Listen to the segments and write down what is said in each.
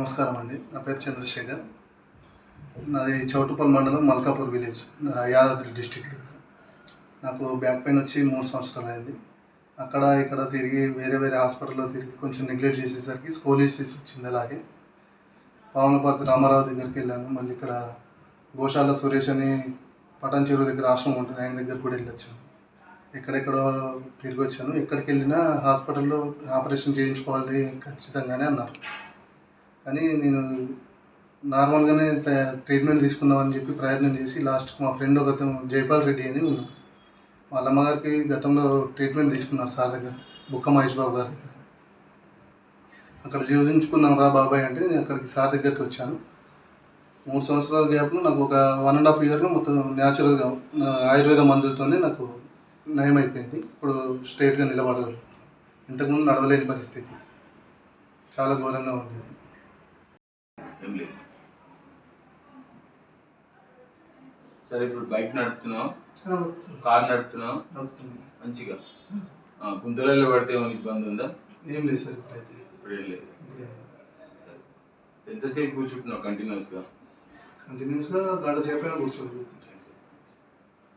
నమస్కారం అండి. నా పేరు చంద్రశేఖర్. నాది చౌటుపల్లి మండలం మల్కాపూర్ విలేజ్ నా యాదాద్రి డిస్టిక్ నాకు బ్యాక్ పెయిన్ వచ్చి మూడు సంవత్సరాలు అయింది. అక్కడ ఇక్కడ తిరిగి వేరే వేరే హాస్పిటల్లో తిరిగి కొంచెం నెగ్లెక్ట్ చేసేసరికి స్కోలిసిస్ వచ్చింది అలాగే. పావనపర్తి రామారావు దగ్గరికి వెళ్ళాను. మళ్ళీ ఇక్కడ గోశాల సురేష్ అని పటాన్ చెరువు దగ్గర ఆశ్రమం ఉంటుంది. ఆయన దగ్గర కూడా వెళ్ళొచ్చాను. ఎక్కడెక్కడో తిరిగి వచ్చాను. ఎక్కడికి వెళ్ళినా హాస్పిటల్లో ఆపరేషన్ చేయించుకోవాలి ఖచ్చితంగానే అన్నారు. కానీ నేను నార్మల్గానే ట్రీట్మెంట్ తీసుకుందామని చెప్పి ప్రయత్నం చేసి లాస్ట్కి మా ఫ్రెండ్ ఒక జైపాల్ రెడ్డి అని ఉన్నాడు. వాళ్ళ అమ్మగారికి గతంలో ట్రీట్మెంట్ తీసుకున్నారు సార్ దగ్గర బుక్క మహేష్ బాబు గారి దగ్గర. అక్కడ జీవించుకుందాం రా బాబాయ్ అంటే నేను అక్కడికి సార్ దగ్గరికి వచ్చాను. మూడు సంవత్సరాల గ్యాప్లో నాకు ఒక వన్ అండ్ హాఫ్ ఇయర్లో మొత్తం న్యాచురల్గా ఆయుర్వేద మందులతోనే నాకు నయం అయిపోయింది ఇప్పుడు స్ట్రైట్గా నిలబడగలరు ఇంతకుముందు నడవలేని పరిస్థితి. చాలా ఘోరంగా ఉండేది. ఏం లేదు. సరే ఇప్పుడు బైక్ నడుపుతున్నావు. కార్ నడుపుతున్నావు. మంచిగా. ఆ, గుంతలలో పడితే ఏమైనా ఇబ్బంది ఉందా? ఏం లేదు సార్ ఇప్పుడైతే. ఇప్పుడు ఏం లేదు. సరే. ఎంతసేపు కూర్చుంటున్నావు కంటిన్యూస్గా? కంటిన్యూస్గా గంట సేపు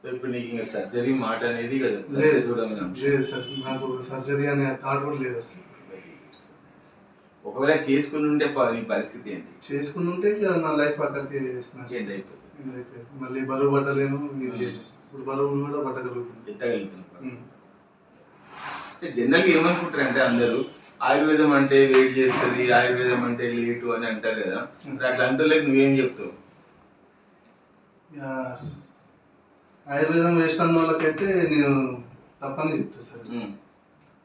సో ఇప్పుడు నీకు ఇంకా సర్జరీ మాట అనేది కదా లేదు సార్. నాకు సర్జరీ అనే థాట్ కూడా లేదు అసలు. ఒకవేళ చేసుకుని ఉంటే నీ పరిస్థితి ఏంటి? చేసుకుని ఉంటే నా లైఫ్ అక్కడికి అయిపోతుంది. మళ్ళీ బరువు పట్టలేను చేయలేను. ఇప్పుడు బరువు కూడా పట్టగలుగుతుంది. అంటే జనరల్గా ఏమనుకుంటారు అంటే అందరూ ఆయుర్వేదం అంటే వేడి చేస్తుంది ఆయుర్వేదం అంటే లేటు అని అంటారు కదా. మరి అట్లా అంటే నువ్వేం చెప్తావు? ఆయుర్వేదం వేస్ట్ అన్న వాళ్ళకైతే నేను తప్పని చెప్తాను సార్.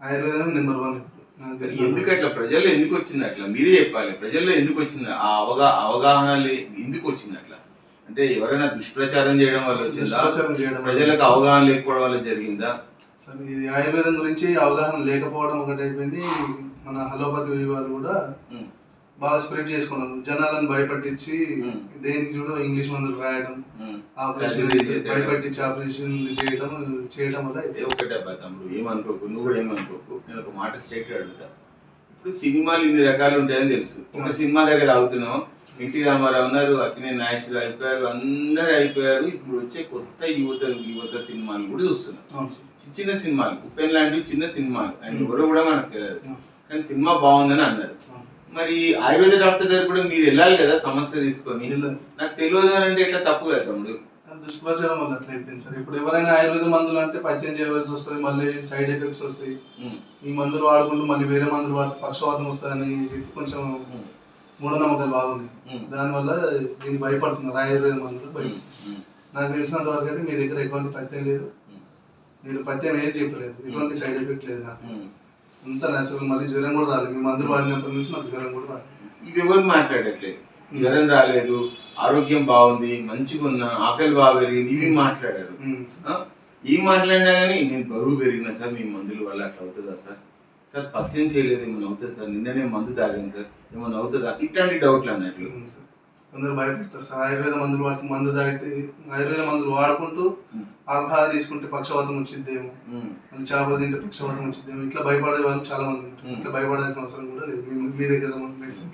ఆయుర్వేదం నెంబర్ వన్ ఇప్పుడు. ఎందుకు అట్లా ప్రజల్లో ఎందుకు వచ్చింది అట్లా? మీరే చెప్పాలి. ప్రజల్లో ఎందుకు వచ్చింది ఆ అవగా అవగాహన ఎందుకు వచ్చింది అట్లా అంటే ఎవరైనా దుష్ప్రచారం చేయడం వల్ల వచ్చిందా. ప్రజలకు అవగాహన లేకపోవడం వల్ల జరిగిందా? సరే ఇది ఆయుర్వేదం గురించి అవగాహన లేకపోవడం ఒకటి అయిపోయింది. మన అలోపతి వాళ్ళు కూడా. బాగా స్ప్రెడ్ చేసుకున్నాం జనాలను భయపట్టించి. దేనికి చూడ ఇంగ్లీష్ మందులు రాయడం. ఆపరేషన్. భయపట్టించి ఆపరేషన్ చేయడం చేయడం వల్ల ఏ ఒక్కటే అబ్బా తమ్ముడు ఏమనుకోకు నువ్వు కూడా ఏమనుకోకు నేను ఒక మాట స్ట్రైట్ అడుగుతా ఇప్పుడు సినిమాలు ఇన్ని రకాలు ఉంటాయని తెలుసు ఒక సినిమా దగ్గర అవుతున్నాం ఎన్టీ రామారావు ఉన్నారు అక్కినే నాగేశ్వరరావు అయిపోయారు అందరూ అయిపోయారు ఇప్పుడు వచ్చే కొత్త యువత యువత సినిమాలు కూడా చూస్తున్నాం. చిన్న చిన్న సినిమాలు ఉప్పెన్ లాంటివి చిన్న సినిమాలు ఆయన ఎవరో కూడా మనకు తెలియదు. కానీ సినిమా బాగుందని అన్నారు. మరి ఆయుర్వేద డాక్టర్ దగ్గర కూడా మీరు వెళ్ళాలి కదా సమస్య తీసుకొని. నాకు తెలియదు అని అంటే ఎట్లా తప్పు కదా తమ్ముడు? దుష్ప్రచారం వల్ల అట్లా అయిపోయింది సార్. ఇప్పుడు ఎవరైనా ఆయుర్వేద మందులు అంటే పైత్యం చేయవలసి వస్తుంది మళ్ళీ సైడ్ ఎఫెక్ట్స్ వస్తాయి. ఈ మందులు వాడుకుంటూ మళ్ళీ వేరే మందులు వాడితే పక్షవాతం వస్తుందని చెప్పి కొంచెం మూఢనమ్మకాలు బాగున్నాయి. దానివల్ల దీన్ని భయపడుతున్నారు ఆయుర్వేద మందులు ఉమ్, నాకు తెలిసినంత వరకు అయితే మీ దగ్గర ఎటువంటి పత్యం లేదు. మీరు పత్యం ఏది చెప్పలేదు. ఎటువంటి సైడ్ ఎఫెక్ట్ లేదు నాకు. అంతా న్యాచురల్ మళ్ళీ జ్వరం కూడా రాలేదు. మీ మందులు వాడినప్పటి నుంచి నాకు జ్వరం కూడా రాలేదు. ఇవి ఎవరు మాట్లాడట్లేదు? జ్వరం రాలేదు ఆరోగ్యం బాగుంది మంచిగా ఉన్నా ఆకలి బాగా పెరిగింది ఇవి మాట్లాడారు? ఏం మాట్లాడినా కానీ నేను బరువు పెరిగినా సార్ మీ మందుల వల్ల అట్లా అవుతుందా సార్? సార్ పత్యం చేయలేదు ఏమైనా అవుతుంది సార్? నిన్ననే మందు తాగాను సార్ ఏమైనా అవుతుందా? ఇట్లాంటి డౌట్లు అన్నట్లు. కొందరు భయపడతారు. సార్ ఆయుర్వేద మందులు వాడుతూ మందు తాగితే ఆయుర్వేద మందులు వాడుకుంటూ. ఆల్కహాల్ తీసుకుంటే పక్షవాతం వచ్చిద్దేమో. మళ్ళీ చేప తింటే పక్షవాతం వచ్చిద్దేమో. ఇట్లా భయపడే వాళ్ళు చాలా మంది ఉంటారు. ఇట్లా భయపడాల్సిన అవసరం కూడా లేదు. మీ- దగ్గర మెడిసిన్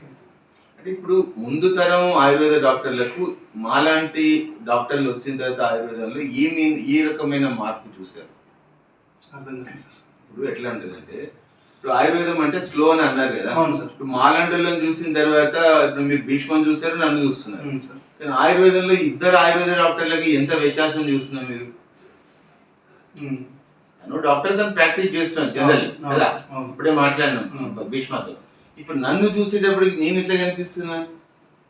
అంటే ఇప్పుడు ముందు తరం ఆయుర్వేద డాక్టర్లకు మాలాంటి డాక్టర్లు వచ్చిన తర్వాత ఆయుర్వేదంలో ఏ మీన్ ఏ రకమైన మార్పు చూశారు. అర్థం కాదు సార్. ఇప్పుడు ఎట్లా ఉంటుందంటే ఇప్పుడు ఆయుర్వేదం అంటే స్లో అని అన్నారు కదా. అవును సార్. ఇప్పుడు మాలాంటి చూసిన తర్వాత ఇప్పుడు మీరు భీష్మం చూసారు నన్ను చూస్తున్నారు. కానీ ఆయుర్వేదంలో ఇద్దరు ఆయుర్వేద డాక్టర్లకి ఎంత వ్యత్యాసం చూస్తున్నారు మీరు. నువ్వు డాక్టర్తో ప్రాక్టీస్ చేస్తున్నావు జనరల్ కదా. ఇప్పుడే మాట్లాడినాం. భీష్మతో. ఇప్పుడు నన్ను చూసేటప్పటికి నేను ఎట్లా కనిపిస్తున్నాను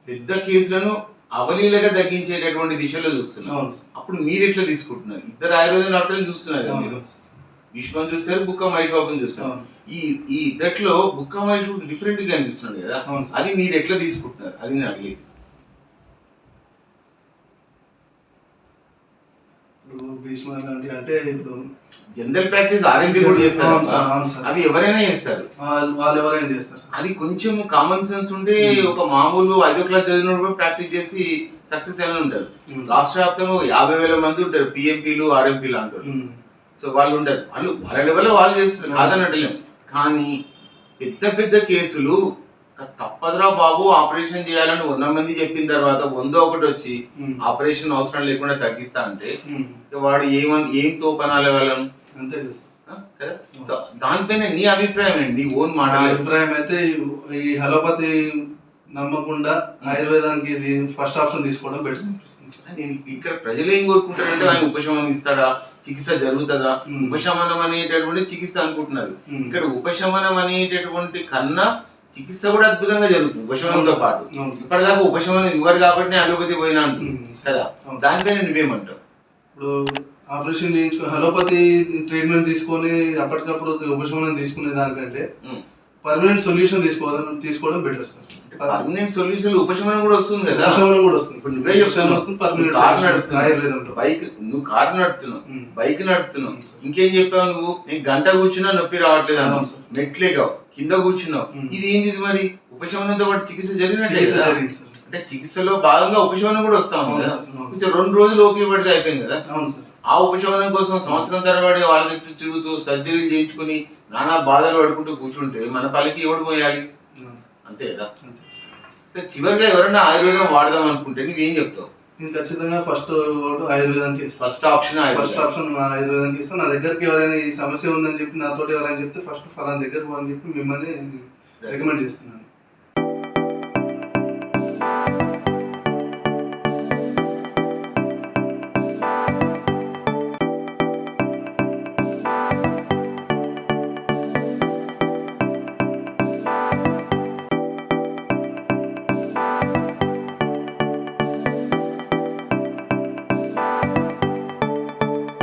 పెద్ద కేసులను అవలీలగా తగ్గించేటటువంటి దిశలో చూస్తున్నాను. అప్పుడు మీరు ఎట్లా తీసుకుంటున్నారు? ఇద్దరు ఆయుర్వేద డాక్టర్లు చూస్తున్నారు మీరు. అవును. భీష్మం చూస్తారు బుక్క మహేష్ బాబుని చూస్తారు. ఈ ఈ ఇద్దట్లో బుక్క మహేష్ బాబు డిఫరెంట్గా అనిపిస్తున్నాడు కదా. అది మీరు ఎట్లా తీసుకుంటున్నారు అది నేను అడిగేది భీష్మ లాంటి అంటే ఇప్పుడు జనరల్ ప్రాక్టీస్ ఆర్ఎంపీ కూడా చేస్తారు. అవి ఎవరైనా చేస్తారు వాళ్ళు ఎవరైనా చేస్తారు అది కొంచెం కామన్ సెన్స్ ఉంటే ఒక మామూలు ఐదో క్లాస్ చదివిన కూడా ప్రాక్టీస్ చేసి సక్సెస్ ఎలా ఉంటారు ఉమ్. రాష్ట్ర వ్యాప్తంగా యాభై వేల మంది ఉంటారు పిఎంపీలు ఆర్ఎంపీలు అంటారు ఉమ్. సో వాళ్ళు ఉంటారు వాళ్ళు వాళ్ళ లెవెల్లో వాళ్ళు చేస్తున్నారు. కాదని అంటలేం. కానీ పెద్ద పెద్ద కేసులు తప్పదురా బాబు ఆపరేషన్ చేయాలని వంద మంది చెప్పిన తర్వాత వంద ఒకటి వచ్చి. ఆపరేషన్ అవసరం లేకుండా తగ్గిస్తా అంటే వాడు ఏమని ఏం తోపనాలి వాళ్ళను? అంతే కదా. సో దానిపైన నీ అభిప్రాయం ఏంటి? నీ ఓన్ మాట అభిప్రాయం అయితే ఈ హలోపతి నమ్మకుండా ఆయుర్వేదానికి ఇది ఫస్ట్ ఆప్షన్ తీసుకోవడం బెటర్ అనిపిస్తుంది. నేను ఇక్కడ ప్రజలు ఏం కోరుకుంటారంటే ఆయన ఉపశమనం ఇస్తాడా చికిత్స జరుగుతుందా. ఉపశమనం అనేటటువంటి చికిత్స అనుకుంటున్నారు. ఇక్కడ ఉపశమనం అనేటటువంటి కన్నా చికిత్స కూడా అద్భుతంగా జరుగుతుంది ఉపశమనంతో పాటు. ఇప్పటిదాకా ఉపశమనం ఇవ్వరు కాబట్టి అలోపతి పోయినా అంటుంది. కదా. దానిపైన నువ్వేమంటావు ఇప్పుడు ఆపరేషన్ చేయించుకో హలోపతి ట్రీట్మెంట్ తీసుకొని అప్పటికప్పుడు ఉపశమనం తీసుకునే దానికంటే. పర్మనెంట్ సొల్యూషన్ తీసుకోవడం తీసుకోవడం బెటర్ సార్ పర్మనెంట్ సొల్యూషన్ ఉపశమనం కూడా వస్తుంది కదా ఉపశమనం కూడా వస్తుంది ఇప్పుడు నువ్వే చెప్తున్నావు. వస్తుంది పర్మనెంట్ కారు నడుస్తున్నావు. ఆయుర్వేదంలో బైక్ నువ్వు కారు నడుపుతున్నావు ఉమ్. బైక్ నడుపుతున్నావు ఇంకేం చెప్పావు నువ్వు నీకు గంట కూర్చున్నా నొప్పి రావట్లేదు అన్నావు. మెట్లేగావు కింద కూర్చున్నావు. ఇది ఏంది ఇది మరి ఉపశమనంతో పాటు చికిత్స జరిగినట్లే. అంటే చికిత్సలో భాగంగా ఉపశమనం కూడా వస్తా ఉంది అవును కదా సార్. అవును. కొంచెం రెండు రోజులు ఓపిక పడితే అయిపోయింది కదా అవును సార్ ఆ ఉపశమనం కోసం సంవత్సరం తరబడి వాళ్ళ చుట్టూ తిరుగుతూ సర్జరీలు చేయించుకుని నానా బాధలు పడుకుంటూ కూర్చుంటే మన పలికి ఎవడు పోయాలి. అంతే కదా? చివరిగా ఎవరైనా ఆయుర్వేదం వాడదాం అనుకుంటే నువ్వేం చెప్తావు? నేను ఖచ్చితంగా ఫస్ట్ ఓటు ఆయుర్వేదానికి ఫస్ట్ ఆప్షన్ ఫస్ట్ ఆప్షన్ ఆయుర్వేదానికి ఇస్తాను నా దగ్గరికి ఎవరైనా ఈ సమస్య ఉందని చెప్పి నాతోటి ఎవరైనా చెప్తే ఫస్ట్ ఫలానా దగ్గరకు అని చెప్పి మిమ్మల్ని రికమెండ్ చేస్తున్నాను.